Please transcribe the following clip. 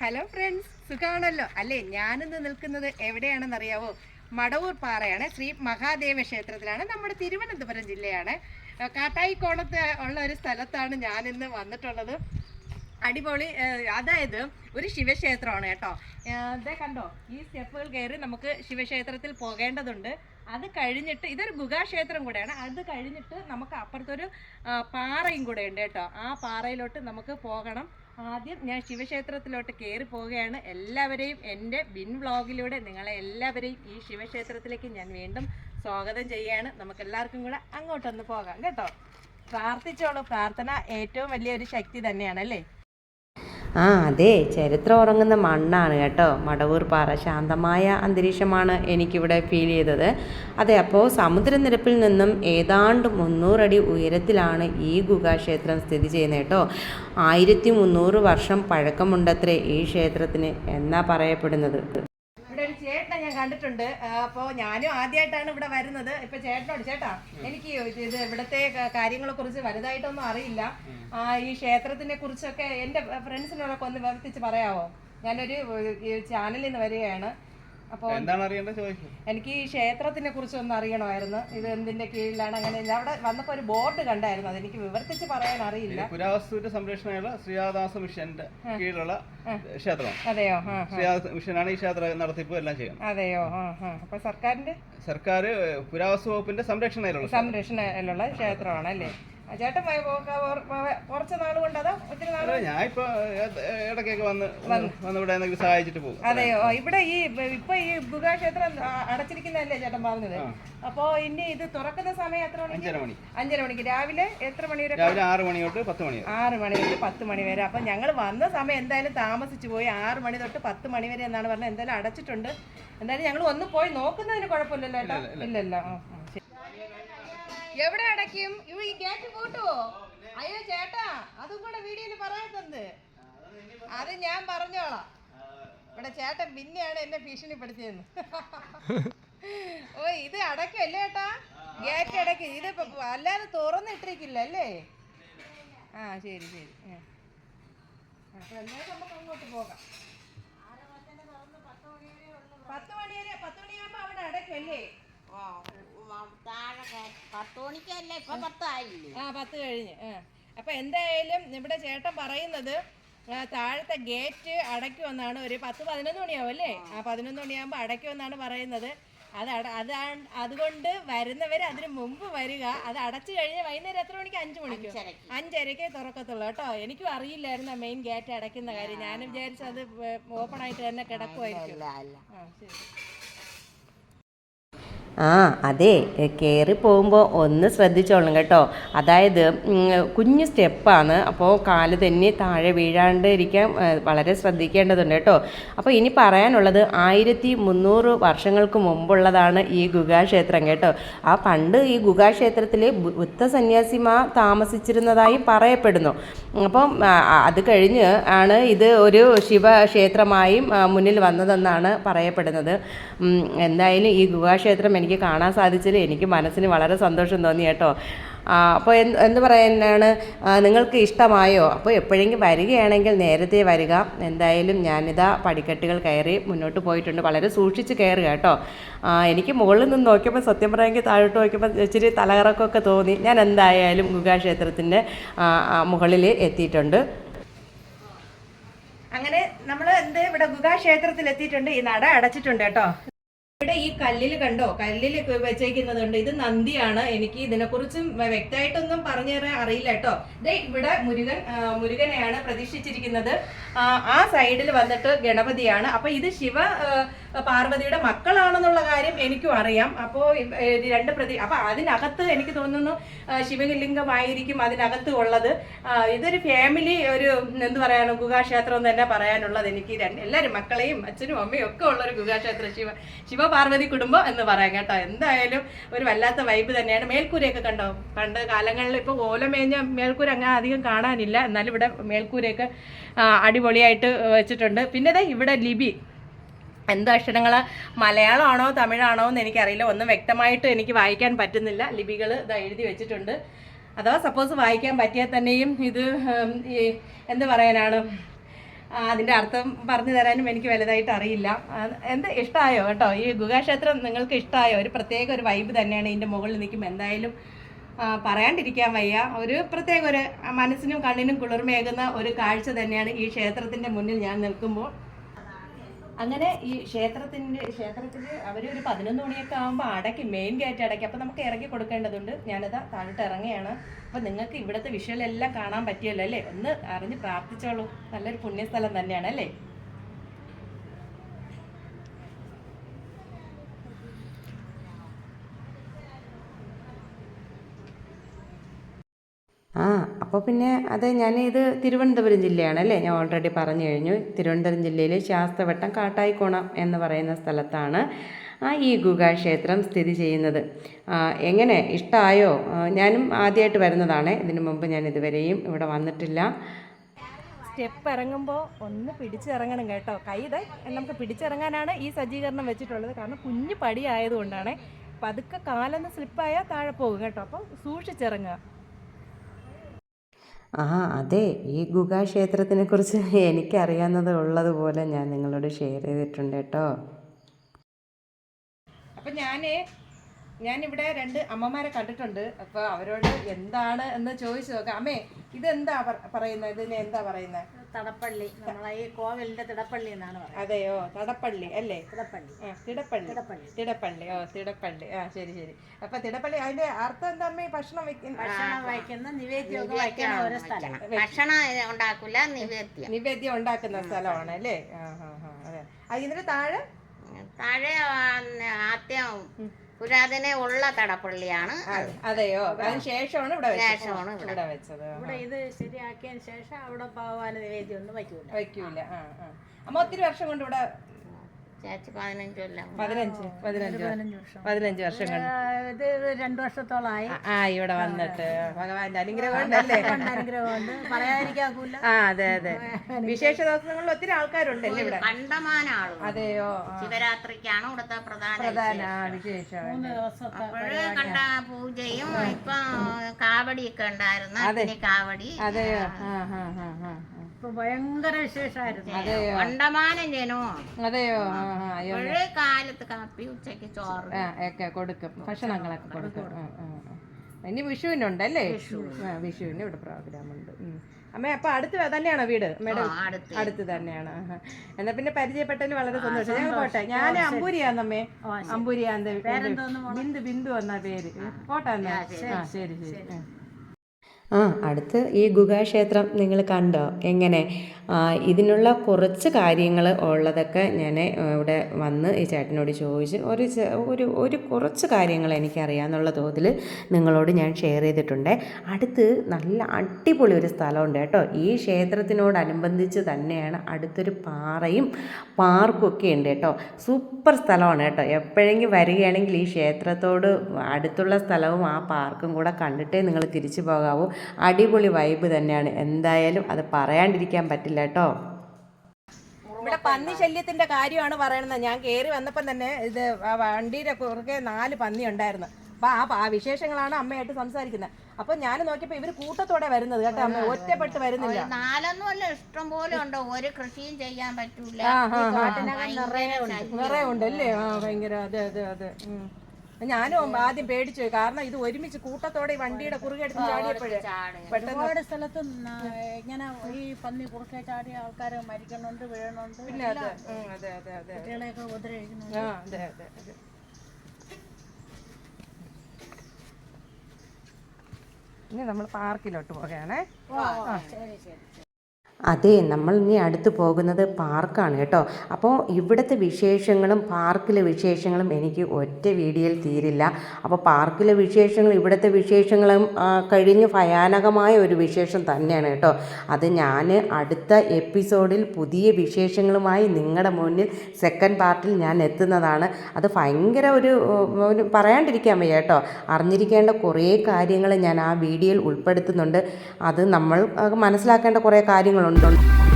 Hello friends സുഖമാണല്ലോ അല്ലേ ഞാനിന്ന് നിൽക്കുന്നത് എവിടെയാണെന്നറിയാവോ? മടവൂർ പാറയാണ്. ശ്രീ മഹാദേവ ക്ഷേത്രത്തിലാണ്. നമ്മുടെ തിരുവനന്തപുരം ജില്ലയാണ്. കാട്ടായിക്കോണത്ത് ഉള്ള ഒരു സ്ഥലത്താണ് ഞാനിന്ന് വന്നിട്ടുള്ളത്. അടിപൊളി അതായത് ഒരു ശിവക്ഷേത്രമാണ് കേട്ടോ. ഇതേ കണ്ടോ ഈ സ്റ്റെപ്പുകൾ കയറി നമുക്ക് ശിവക്ഷേത്രത്തിൽ പോകേണ്ടതുണ്ട്. അത് കഴിഞ്ഞിട്ട് ഇതൊരു ഗുഹാക്ഷേത്രം കൂടെയാണ്. അത് കഴിഞ്ഞിട്ട് നമുക്ക് അപ്പുറത്തൊരു പാറയും കൂടെ ഉണ്ട് കേട്ടോ. ആ പാറയിലോട്ട് നമുക്ക് പോകണം. ആദ്യം ഞാൻ ശിവക്ഷേത്രത്തിലോട്ട് കയറി പോവുകയാണ്. എല്ലാവരെയും എന്റെ ബിൻ വ്ളോഗിലൂടെ നിങ്ങളെ എല്ലാവരെയും ഈ ശിവക്ഷേത്രത്തിലേക്ക് ഞാൻ വീണ്ടും സ്വാഗതം ചെയ്യുകയാണ്. നമുക്ക് എല്ലാവർക്കും കൂടെ അങ്ങോട്ടൊന്ന് പോകാം കേട്ടോ. പ്രാർത്ഥിച്ചോളൂ. പ്രാർത്ഥന ഏറ്റവും വലിയൊരു ശക്തി തന്നെയാണ് അല്ലേ ആ അതെ. ചരിത്രം ഉറങ്ങുന്ന മണ്ണാണ് കേട്ടോ. മടവൂർ പാറ ശാന്തമായ അന്തരീക്ഷമാണ് എനിക്കിവിടെ ഫീൽ ചെയ്തത്. അതെ അപ്പോൾ സമുദ്രനിരപ്പിൽ നിന്നും ഏതാണ്ട് മുന്നൂറടി ഉയരത്തിലാണ് ഈ ഗുഹാക്ഷേത്രം സ്ഥിതി ചെയ്യുന്നത് കേട്ടോ. ആയിരത്തി മുന്നൂറ് വർഷം പഴക്കമുണ്ടത്രേ ഈ ക്ഷേത്രത്തിന് എന്നാ പറയപ്പെടുന്നത് ഇവിടെ ഒരു ചേട്ടനെ ഞാൻ കണ്ടിട്ടുണ്ട്. അപ്പോൾ ഞാനും ആദ്യമായിട്ടാണ് ഇവിടെ വരുന്നത്. ഇപ്പൊ ചേട്ടനോട് ചേട്ടാ എനിക്ക് ഇത് ഇവിടത്തെ കാര്യങ്ങളെ കുറിച്ച് വലുതായിട്ടൊന്നും അറിയില്ല. ആ, ഈ ക്ഷേത്രത്തിനെ കുറിച്ചൊക്കെ എന്റെ ഫ്രണ്ട്സിനോടൊക്കെ ഒന്ന് വിവർത്തിച്ച് പറയാവോ? ഞാനൊരു ഈ ചാനലിൽ നിന്ന് വരികയാണ്. അപ്പോൾ എന്താണ് അറിയേണ്ടത് ചോദിക്കും? എനിക്ക് ഈ ക്ഷേത്രത്തിനെ കുറിച്ച് ഒന്ന് അറിയണമായിരുന്നു. ഇത് എന്തിന്റെ കീഴിലാണ് അങ്ങനെ അവിടെ വന്നപ്പോൾ ഒരു ബോർഡ് കണ്ടായിരുന്നു. അതെനിക്ക് വിവർത്തിച്ച് പറയാൻ അറിയില്ല. പുരാവസ്തുവിന്റെ സംരക്ഷണയുള്ള ശ്രീയാദാസ മിഷന്റെ കീഴിലുള്ള ക്ഷേത്രം അതെയോ? മിഷനാണ് ഈ ക്ഷേത്ര നടത്തിപ്പ് എല്ലാം ചെയ്യുന്നത്. അതെയോ? അപ്പൊ സർക്കാരിന്റെ സർക്കാർ പുരാവസ്തു വകുപ്പിന്റെ സംരക്ഷണയിലുള്ള. സംരക്ഷണയിലുള്ള ക്ഷേത്രമാണ് അല്ലേ ചേട്ടൻ പോയ പോക്ക കുറച്ച് നാൾ കൊണ്ട് അതോ ഒത്തിരി നാൾ ഞാൻ ഇപ്പൊ ഇടയ്ക്കൊക്കെ വന്ന് വന്ന്. ഇവിടെ സഹായിച്ചിട്ട് പോകും. അതെയോ? ഇവിടെ ഈ ഇപ്പൊ ഈ ഗുഹാക്ഷേത്രം അടച്ചിരിക്കുന്നതല്ലേ ചേട്ടൻ പറഞ്ഞത്? അപ്പോ ഇനി ഇത് തുറക്കുന്ന സമയം എത്ര മണി അഞ്ചര മണി. അഞ്ചര മണിക്ക്. രാവിലെ എത്ര മണി വരെ? രാവിലെ ആറ് മണി തൊട്ട് പത്ത് മണി ആറ് മണി തൊട്ട് പത്ത് മണി വരെ. അപ്പൊ ഞങ്ങൾ വന്ന സമയം എന്തായാലും താമസിച്ചു പോയി. ആറ് മണി തൊട്ട് പത്ത് മണി വരെ എന്നാണ് പറഞ്ഞത്. എന്തായാലും അടച്ചിട്ടുണ്ട്. എന്തായാലും ഞങ്ങൾ ഒന്ന് പോയി നോക്കുന്നതിന് കുഴപ്പമില്ലല്ലോ ഇല്ലല്ലോ. എവിടെ അടയ്ക്കും? ഇവ ഈ ഗേറ്റ് പൂട്ടുവോ? അയ്യോ ചേട്ടാ അതും കൂടെ വീഡിയോയിൽ പറയാത്തത് അത് ഞാൻ പറഞ്ഞോളാം. ഇവിടെ ചേട്ടൻ പിന്നെയാണ് എന്നെ ഭീഷണിപ്പെടുത്തിയെന്ന് ഓ ഇത് അടക്കല്ലേ ചേട്ടാ ഗേറ്റ് അടയ്ക്കും. ഇത് അല്ലാതെ തുറന്നിട്ടിരിക്കില്ല അല്ലേ ആ ശരി ശരി. അപ്പൊ എന്തായാലും നമുക്ക് അങ്ങോട്ട് പോകാം. പത്ത് മണി വരെ പത്ത് മണിയാകുമ്പോ അവിടെ അടയ്ക്കല്ലേ താഴെ കേ- പത്ത് മണിക്കല്ലേ ഇപ്പൊ പത്തായില്ലേ? ആ പത്ത് കഴിഞ്ഞ്. അപ്പൊ എന്തായാലും ഇവിടെ ചേട്ടൻ പറയുന്നത് താഴത്തെ ഗേറ്റ് അടയ്ക്കുമെന്നാണ് ഒരു പത്ത് പതിനൊന്ന് മണിയാവും അല്ലേ? ആ. പതിനൊന്ന് മണിയാകുമ്പോൾ അടയ്ക്കുമെന്നാണ് പറയുന്നത്. അത് അതാണ് അതുകൊണ്ട് വരുന്നവർ അതിന് മുമ്പ് വരിക. അത് അടച്ചു കഴിഞ്ഞാൽ വൈകുന്നേരം എത്ര മണിക്ക്? അഞ്ചു മണിക്ക്. അഞ്ചരക്കേ തുറക്കത്തുള്ളൂ കേട്ടോ. എനിക്കും അറിയില്ലായിരുന്നു മെയിൻ ഗേറ്റ് അടയ്ക്കുന്ന കാര്യം. ഞാൻ വിചാരിച്ചത് ഓപ്പൺ ആയിട്ട് തന്നെ കിടക്കുമായിരിക്കും ആ ശരി. ആ അതെ. കയറി പോകുമ്പോൾ ഒന്ന് ശ്രദ്ധിച്ചോളണം കേട്ടോ. അതായത് കുഞ്ഞ് സ്റ്റെപ്പാണ്. അപ്പോൾ കാൽ തന്നെ താഴെ വീഴാണ്ട് ഇരിക്കാൻ വളരെ ശ്രദ്ധിക്കേണ്ടതുണ്ട് കേട്ടോ. അപ്പോൾ ഇനി പറയാനുള്ളത് ആയിരത്തി മുന്നൂറ് വർഷങ്ങൾക്ക് മുമ്പുള്ളതാണ് ഈ ഗുഹാക്ഷേത്രം കേട്ടോ. ആ പണ്ട് ഈ ഗുഹാക്ഷേത്രത്തിൽ ബുദ്ധ സന്യാസിമാർ താമസിച്ചിരുന്നതായി പറയപ്പെടുന്നു. അപ്പം അത് കഴിഞ്ഞ് ആണ് ഇത് ഒരു ശിവക്ഷേത്രമായും മുന്നിൽ വന്നതെന്നാണ് പറയപ്പെടുന്നത്. എന്തായാലും ഈ ഗുഹാക്ഷേത്രം എനിക്ക് കാണാൻ സാധിച്ചതിൽ എനിക്ക് മനസ്സിന് വളരെ സന്തോഷം തോന്നി കേട്ടോ. അപ്പോൾ എന്ത് എന്ത് പറയാനാണ്? നിങ്ങൾക്ക് ഇഷ്ടമായോ? അപ്പോൾ എപ്പോഴെങ്കിലും വരികയാണെങ്കിൽ നേരത്തെ വരിക. എന്തായാലും ഞാനിതാ പടിക്കെട്ടുകൾ കയറി മുന്നോട്ട് പോയിട്ടുണ്ട്. വളരെ സൂക്ഷിച്ച് കയറുക കേട്ടോ. എനിക്ക് മുകളിൽ നിന്ന് നോക്കിയപ്പോൾ സത്യം പറയാമെങ്കിൽ താഴോട്ട് നോക്കിയപ്പോൾ ഇച്ചിരി തലകറക്കമൊക്കെ തോന്നി. ഞാൻ എന്തായാലും ഗുഹാക്ഷേത്രത്തിന്റെ മുകളിൽ എത്തിയിട്ടുണ്ട്. അങ്ങനെ നമ്മൾ എന്ത് ഇവിടെ ഗുഹാക്ഷേത്രത്തിൽ എത്തിയിട്ടുണ്ട്. ഈ നട അടച്ചിട്ടുണ്ട് കേട്ടോ. ഇവിടെ ഈ കല്ലിൽ കണ്ടോ? കല്ലിൽ വെച്ചേക്കുന്നതുണ്ട്. ഇത് നന്ദിയാണ്. എനിക്ക് ഇതിനെക്കുറിച്ചും വ്യക്തമായിട്ടൊന്നും പറഞ്ഞു തരാൻ അറിയില്ല കേട്ടോ. ഇതേ ഇവിടെ മുരുകൻ മുരുകനെയാണ് പ്രതീക്ഷിച്ചിരിക്കുന്നത്. ആ, സൈഡിൽ വന്നിട്ട് ഗണപതിയാണ്. അപ്പൊ ഇത് ശിവ പാർവതിയുടെ മക്കളാണെന്നുള്ള കാര്യം എനിക്കും അറിയാം. അപ്പോൾ രണ്ട് പ്രതി അപ്പൊ അതിനകത്ത് എനിക്ക് തോന്നുന്നു ശിവലിംഗമായിരിക്കും അതിനകത്ത് ഉള്ളത്. ഇതൊരു ഫാമിലി ഒരു എന്ത് പറയാനും ഗുഹാക്ഷേത്രം തന്നെ പറയാനുള്ളത് എനിക്ക്. എല്ലാവരും മക്കളെയും അച്ഛനും അമ്മയും ഒക്കെ ഉള്ള ഒരു ഗുഹാക്ഷേത്രം ശിവ ശിവപാർവതി കുടുംബം എന്ന് പറയാം കേട്ടോ. എന്തായാലും ഒരു വല്ലാത്ത വൈബ് തന്നെയാണ്. മേൽക്കൂരയൊക്കെ കണ്ടോ? പണ്ട് കാലങ്ങളിൽ ഇപ്പോൾ ഓലമേഞ്ഞ മേൽക്കൂര അങ്ങനെ അധികം കാണാനില്ല. എന്നാലും ഇവിടെ മേൽക്കൂരയൊക്കെ അടിപൊളിയായിട്ട് വെച്ചിട്ടുണ്ട്. പിന്നെ ഇവിടെ ലിപി. എന്തോ അക്ഷരങ്ങൾ മലയാളമാണോ തമിഴാണോ എന്ന് എനിക്കറിയില്ല. ഒന്നും വ്യക്തമായിട്ട് എനിക്ക് വായിക്കാൻ പറ്റുന്നില്ല. ലിപികൾ ഇതാ എഴുതി വെച്ചിട്ടുണ്ട്. അഥവാ സപ്പോസ് വായിക്കാൻ പറ്റിയാൽ തന്നെയും ഇത് എന്ത് പറയാനാണ്? അതിന്റെ അർത്ഥം പറഞ്ഞു തരാനും എനിക്ക് വലുതായിട്ട് അറിയില്ല. എന്ത് ഇഷ്ടമായോ കേട്ടോ? ഈ ഗുഹാക്ഷേത്രം നിങ്ങൾക്ക് ഇഷ്ടമായോ ഒരു പ്രത്യേക ഒരു വൈബ് തന്നെയാണ് ഇതിന്റെ മുകളിൽ നിൽക്കുമ്പോൾ. എന്തായാലും പറയാണ്ടിരിക്കാൻ വയ്യ. ഒരു പ്രത്യേക ഒരു മനസ്സിനും കണ്ണിനും കുളിർമയേകുന്ന ഒരു കാഴ്ച തന്നെയാണ് ഈ ക്ഷേത്രത്തിന്റെ മുന്നിൽ ഞാൻ നിൽക്കുമ്പോൾ. അങ്ങനെ ഈ ക്ഷേത്രത്തിന്റെ ക്ഷേത്രത്തിൽ അവർ ഒരു പതിനൊന്ന് മണിയൊക്കെ ആകുമ്പോൾ അടക്കി മെയിൻ ഗേറ്റ് അടക്കി അപ്പോൾ നമുക്ക് ഇറങ്ങി കൊടുക്കേണ്ടതുണ്ട്. ഞാനിതാ താഴോട്ട് ഇറങ്ങിയാണ് അപ്പോൾ നിങ്ങൾക്ക് ഇവിടുത്തെ വിഷ്വൽ എല്ലാം കാണാൻ പറ്റിയല്ലോ അല്ലേ? ഒന്ന് അറിഞ്ഞ് പ്രാർത്ഥിച്ചോളൂ. നല്ലൊരു പുണ്യസ്ഥലം തന്നെയാണ് അല്ലേ? ആ അപ്പോൾ പിന്നെ അത് ഞാൻ ഇത് തിരുവനന്തപുരം ജില്ലയാണ് അല്ലേ? ഞാൻ ഓൾറെഡി പറഞ്ഞു കഴിഞ്ഞു. തിരുവനന്തപുരം ജില്ലയിലെ ശാസ്തവട്ടം കാട്ടായിക്കോണം എന്ന് പറയുന്ന സ്ഥലത്താണ് ആ ഈ ഗുഹാക്ഷേത്രം സ്ഥിതി ചെയ്യുന്നത്. എങ്ങനെ? ഇഷ്ടമായോ ഞാനും ആദ്യമായിട്ട് വരുന്നതാണ്. ഇതിനു മുമ്പ് ഞാൻ ഇതുവരെയും ഇവിടെ വന്നിട്ടില്ല. സ്റ്റെപ്പ് ഇറങ്ങുമ്പോൾ ഒന്ന് പിടിച്ചിറങ്ങണം കേട്ടോ. കൈ നമുക്ക് പിടിച്ചിറങ്ങാനാണ് ഈ സജ്ജീകരണം വെച്ചിട്ടുള്ളത്. കാരണം കുഞ്ഞു പടി ആയതുകൊണ്ടാണ്. പതുക്കെ കാലൊന്ന് സ്ലിപ്പായാൽ താഴെ പോകും കേട്ടോ. അപ്പം സൂക്ഷിച്ചിറങ്ങുക. ആ അതെ. ഈ ഗുഹാക്ഷേത്രത്തിനെ കുറിച്ച് എനിക്കറിയാവുന്നത് ഉള്ളതുപോലെ ഞാൻ നിങ്ങളോട് ഷെയർ ചെയ്തിട്ടുണ്ട് കേട്ടോ. അപ്പം ഞാൻ ഞാനിവിടെ രണ്ട് അമ്മമാരെ കണ്ടിട്ടുണ്ട്. അപ്പോൾ അവരോട് എന്താണ് എന്ന് ചോദിച്ചു നോക്കാം അമ്മേ ഇതെന്താ പറയുന്നത് ഇതിന് എന്താ പറയുന്നത് തടപ്പള്ളി നമ്മളെ ഈ കോവിലിന്റെ തിടപ്പള്ളി എന്നാണ് പറയുന്നത്. അതെയോ? തടപ്പള്ളി അല്ലേ? തിടപ്പള്ളി. ആ, തിടപ്പള്ളി. തിടപ്പള്ളി. തിടപ്പള്ളി. ഓ തിടപ്പള്ളി. ആ ശരി ശരി. അപ്പൊ തിടപ്പള്ളി അതിന്റെ അർത്ഥം എന്താ അമ്മേ? ഭക്ഷണം വെക്കുന്ന ഭക്ഷണം വയ്ക്കുന്ന നിവേദ്യമൊക്കെ വയ്ക്കുന്ന ഒരു സ്ഥലം. ഭക്ഷണം ഉണ്ടാക്കില്ല നിവേദ്യം. നിവേദ്യം ഉണ്ടാക്കുന്ന സ്ഥലമാണ് അല്ലേ? ആ ആ ആ അതെ. ആ, താഴെ? താഴെ പുരാതന ഉള്ള തടപ്പള്ളിയാണ് അത്. അതെയോ? ശേഷമാണ് ഇവിടെ ശേഷമാണ് ഇവിടെ. വെച്ചത്. ഇവിടെ ഇത് ശരിയാക്കിയതിന് ശേഷം അവിടെ ഭഗവാന് നിവേദ്യം ഒന്നും വയ്ക്കൂല. വയ്ക്കൂല. ആ ആ. അമ്മ ഒത്തിരി വർഷം കൊണ്ട് ഇവിടെ പതിനഞ്ച് വർഷം. കൊണ്ട്. ഇത് രണ്ടു വർഷത്തോളമായി ആ, ഇവിടെ വന്നിട്ട്. ഭഗവാന്റെ അനുഗ്രഹം അനുഗ്രഹമുണ്ട്. ആ അതെ അതെ. വിശേഷ ദിവസങ്ങളിൽ ഒത്തിരി ആൾക്കാരുണ്ടല്ലേ ഇവിടെ? കണ്ടമാന അതെയോ? ശിവരാത്രിക്കാണ് ഇവിടുത്തെ പ്രധാന പ്രധാന വിശേഷം. മൂന്ന് ദിവസത്തെ അപ്പോഴ് കണ്ട പൂജയും ഇപ്പൊ കാവടിയൊക്കെ ഉണ്ടായിരുന്നു കാവടി അതെയോ? ആ ആ ആ. ഭയങ്കര വിശേഷമായിരുന്നു കണ്ടമാനം അതെയോ? കാലത്ത് കാപ്പി ചോറ്. ഒക്കെ കൊടുക്കും. ഭക്ഷണങ്ങളൊക്കെ കൊടുക്കും. ഇനി വിഷുവിനുണ്ടല്ലേ അല്ലേ വിഷുവിന് ഇവിടെ പ്രോഗ്രാം ഉണ്ട്. അമ്മേ അപ്പൊ അടുത്ത് തന്നെയാണോ വീട്? മേഡം അടുത്ത്. അടുത്ത് തന്നെയാണ്. എന്നാ പിന്നെ പരിചയപ്പെട്ടതിന് വളരെ സന്തോഷം. ഞങ്ങൾ പോട്ടെ. ഞാൻ അമ്പൂരിയാന്നമ്മേ അമ്പൂരിയാന്ത ബിന്ദു ബിന്ദു എന്നാ പേര്. പോട്ടെ എന്നാ. ശരി. ശരി ആ. അടുത്ത് ഈ ഗുഹാക്ഷേത്രം നിങ്ങൾ കണ്ടോ എങ്ങനെ ഇതിനുള്ള കുറച്ച് കാര്യങ്ങൾ ഉള്ളതൊക്കെ ഞാൻ ഇവിടെ വന്ന് ഈ ചേട്ടനോട് ചോദിച്ച് ഒരു ഒരു ഒരു കുറച്ച് കാര്യങ്ങൾ എനിക്കറിയാമെന്നുള്ള തോതിൽ നിങ്ങളോട് ഞാൻ ഷെയർ ചെയ്തിട്ടുണ്ട്. അടുത്ത് നല്ല അടിപൊളി ഒരു സ്ഥലമുണ്ട് കേട്ടോ. ഈ ക്ഷേത്രത്തിനോടനുബന്ധിച്ച് തന്നെയാണ് അടുത്തൊരു പാറയും പാർക്കും ഒക്കെ ഉണ്ട് കേട്ടോ. സൂപ്പർ സ്ഥലമാണ് കേട്ടോ. എപ്പോഴെങ്കിലും വരികയാണെങ്കിൽ ഈ ക്ഷേത്രത്തോട് അടുത്തുള്ള സ്ഥലവും ആ പാർക്കും കൂടെ കണ്ടിട്ടേ നിങ്ങൾ തിരിച്ചു പോകാവൂ. അടിപൊളി വൈബ് തന്നെയാണ്. എന്തായാലും അത് പറയാണ്ടിരിക്കാൻ പറ്റില്ല. കേട്ടോ. ഇവിടെ പന്നി ശല്യത്തിന്റെ കാര്യമാണ് പറയണത് ഞാൻ കയറി വന്നപ്പം തന്നെ ഇത് വണ്ടിയുടെ കുറുകെ നാല് പന്നി ഉണ്ടായിരുന്നു. അപ്പൊ ആ ആ വിശേഷങ്ങളാണ് അമ്മയായിട്ട് സംസാരിക്കുന്നത്. അപ്പൊ ഞാൻ നോക്കിയപ്പോ ഇവർ കൂട്ടത്തോടെ വരുന്നത് കേട്ടോ അമ്മ. ഒറ്റപ്പെട്ട് വരുന്നില്ല. നാലൊന്നുമല്ല ഇഷ്ടം പോലെ ഉണ്ടോ. ഒരു കൃഷിയും ചെയ്യാൻ പറ്റൂല. നിറയെ ഉണ്ടല്ലേ ആ ഭയങ്കര. അതെ അതെ അതെ. ഞാനും ആദ്യം പേടിച്ചു പോയി. കാരണം ഇത് ഒരുമിച്ച് കൂട്ടത്തോടെ ഈ വണ്ടിയുടെ കുറുകെ എടുത്ത് ചാടിയപ്പോഴേ പെട്ടെന്ന് ഒരുപാട് സ്ഥലത്ത് ന- ഇങ്ങനെ ഈ പന്നി കുറുക്കെ ചാടിയ ആൾക്കാർ മരിക്കണുണ്ട് വീഴണുണ്ട് പിന്നെ അതെ. ഉം, അതെ അതെ അതെ കുട്ടികളെയൊക്കെ ഉപദ്രവിക്കുന്നുണ്ട്. ആ അതെ അതെ അതെ. ഇനി നമ്മൾ പാർക്കിലോട്ട് പോകുകയാണേ ശരി ശരി. അതെ നമ്മൾ ഇനി അടുത്ത് പോകുന്നത് പാർക്കാണ് കേട്ടോ. അപ്പോൾ ഇവിടുത്തെ വിശേഷങ്ങളും പാർക്കിലെ വിശേഷങ്ങളും എനിക്ക് ഒറ്റ വീഡിയോയിൽ തീരില്ല. അപ്പോൾ പാർക്കിലെ വിശേഷങ്ങൾ ഇവിടുത്തെ വിശേഷങ്ങളും കഴിഞ്ഞ് ഭയാനകമായ ഒരു വിശേഷം തന്നെയാണ് കേട്ടോ. അത് ഞാൻ അടുത്ത എപ്പിസോഡിൽ പുതിയ വിശേഷങ്ങളുമായി നിങ്ങളുടെ മുന്നിൽ സെക്കൻഡ് പാർട്ടിൽ ഞാൻ എത്തുന്നതാണ്. അത് ഭയങ്കര ഒരു പറയാണ്ടിരിക്കാൻ വയ്യ കേട്ടോ. അറിഞ്ഞിരിക്കേണ്ട കുറേ കാര്യങ്ങൾ ഞാൻ ആ വീഡിയോയിൽ ഉൾപ്പെടുത്തുന്നുണ്ട്. അത് നമ്മൾ മനസ്സിലാക്കേണ്ട കുറേ കാര്യങ്ങളുണ്ട്. ரெண்டு